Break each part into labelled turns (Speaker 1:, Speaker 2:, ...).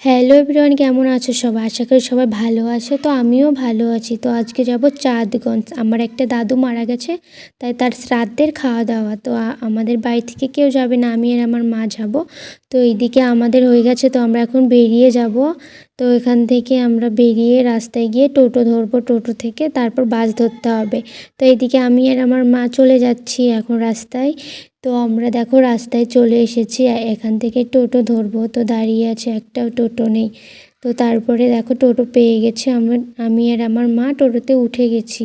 Speaker 1: Hello everyone কেমন আছো সবাই? আশা করি সবাই ভালো আছে। তো আমিও ভালো আছি। তো আজকে যাব চাঁদগঞ্জ। আমার একটা দাদু মারা গেছে, তাই তার শ্রাদ্ধের খাওয়া দাওয়া তো আমাদের বাড়ি থেকে কেউ যাবে না, আমি আর আমার মা যাব। তো এইদিকে আমাদের হয়ে গেছে, তো আমরা এখন বেরিয়ে যাব। তো এখান থেকে আমরা বেরিয়ে রাস্তায় গিয়ে টোটো ধরবো, টোটো থেকে তারপর বাস ধরতে হবে। তো এইদিকে আমি আর আমার মা চলে যাচ্ছি এখন রাস্তায়। তো আমরা দেখো রাস্তায় চলে এসেছি এখান থেকে টোটো ধরবো। তো দাঁড়িয়ে আছে একটাও টোটো নেই। তো তারপরে দেখো টোটো পেয়ে গেছি আমার, আমি আর আমার মা টোটোতে উঠে গেছি।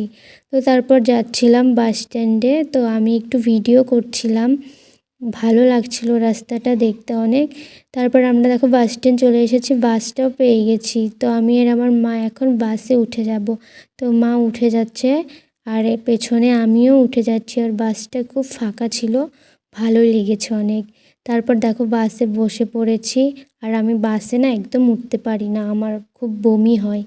Speaker 1: তো তারপর যাচ্ছিলাম বাস স্ট্যান্ডে, তো আমি একটু ভিডিও করছিলাম। ভালো লাগছিল রাস্তাটা দেখতে অনেক। তারপর আমরা দেখো বাস স্ট্যান্ড চলে এসেছি, বাসটাও পেয়ে গেছি। তো আমি আর আমার মা এখন বাসে উঠে যাব। তো মা উঠে যাচ্ছে আর এ পেছনে আমিও উঠে যাচ্ছি আর বাসটা খুব ফাঁকা ছিল ভালো লেগেছে অনেক। তারপর দেখো বাসে বসে পড়েছি আর আমি বাসে না একদম উঠতে পারি না, আমার খুব বমি হয়।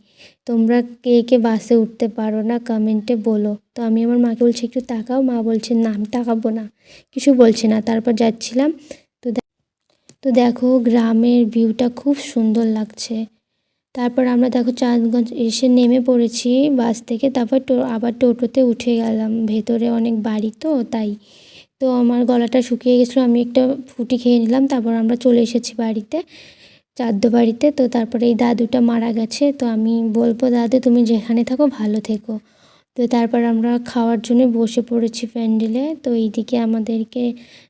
Speaker 1: তোমরা কে কে বাসে উঠতে পারো না কমেন্টে বলো। তো আমি আমার মাকে বলছি, একটু তাকাও। মা বলছে না আমি তাকাবো না। কিছু বলছে না। তারপর যাচ্ছিলাম। তো তো দেখো গ্রামের ভিউটা খুব সুন্দর লাগছে। তারপর আমরা দেখো চাঁদগঞ্জ এসে নেমে পড়েছি বাস থেকে, তারপর আবার টোটোতে উঠে গেলাম। ভেতরে অনেক বাড়ি তো, তাই। তো আমার গলাটা শুকিয়ে গেছিল, আমি একটা ফুটি খেয়ে নিলাম, তারপর আমরা চলে এসেছি বাড়িতে, চাদ্দ বাড়িতে। তো তারপরে এই দাদুটা মারা গেছে, তো আমি বলব, দাদু, তুমি যেখানে থাকো, ভালো থেকো। তো তারপর আমরা খাওয়ার জন্য বসে পড়েছি প্যান্ডেলে। তো এইদিকে আমাদেরকে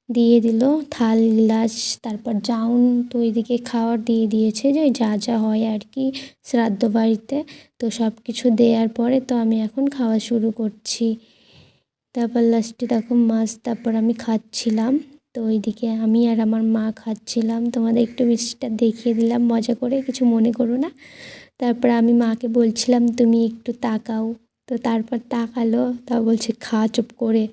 Speaker 1: দিয়ে দিল থাল গ্লাস তারপর জাউন। তো এইদিকে খাওয়ার দিয়ে দিয়েছে যে যা যা হয় আর কি শ্রাদ্ধ বাড়িতে। তো সব কিছু দেওয়ার পরে তো আমি এখন খাওয়া শুরু করছি। তারপর লাস্টে দেখো মাছ তারপর আমি খাচ্ছিলাম। তো ওইদিকে আমি আর আমার মা খাচ্ছিলাম। তোমাদের একটু মিষ্টিটা দেখিয়ে দিলাম, মজা করে, কিছু মনে করো না। তারপর আমি মাকে বলছিলাম, তুমি একটু তাকাও। তো তারপর তাকালো তা বলছে, খা, চুপ করে।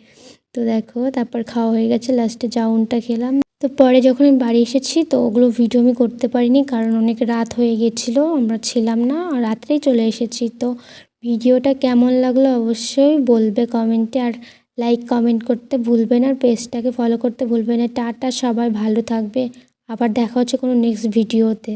Speaker 1: তো দেখো, তারপর খাওয়া হয়ে গেছে লাস্টে জাউনটা খেলাম। তো পরে যখন আমি বাড়ি এসেছি, তো ওগুলো ভিডিও আমি করতে পারিনি, কারণ অনেক রাত হয়ে গেছিল, আমরা ছিলাম না রাত্রেই চলে এসেছি। তো ভিডিওটা কেমন লাগল অবশ্যই বলবে কমেন্টে আর লাইক কমেন্ট করতে ভুলবে না, আর পেজটাকে ফলো করতে ভুলবে না। টাটা, সবাই ভালো থাকবে। আবার দেখা হচ্ছে কোনো নেক্সট ভিডিওতে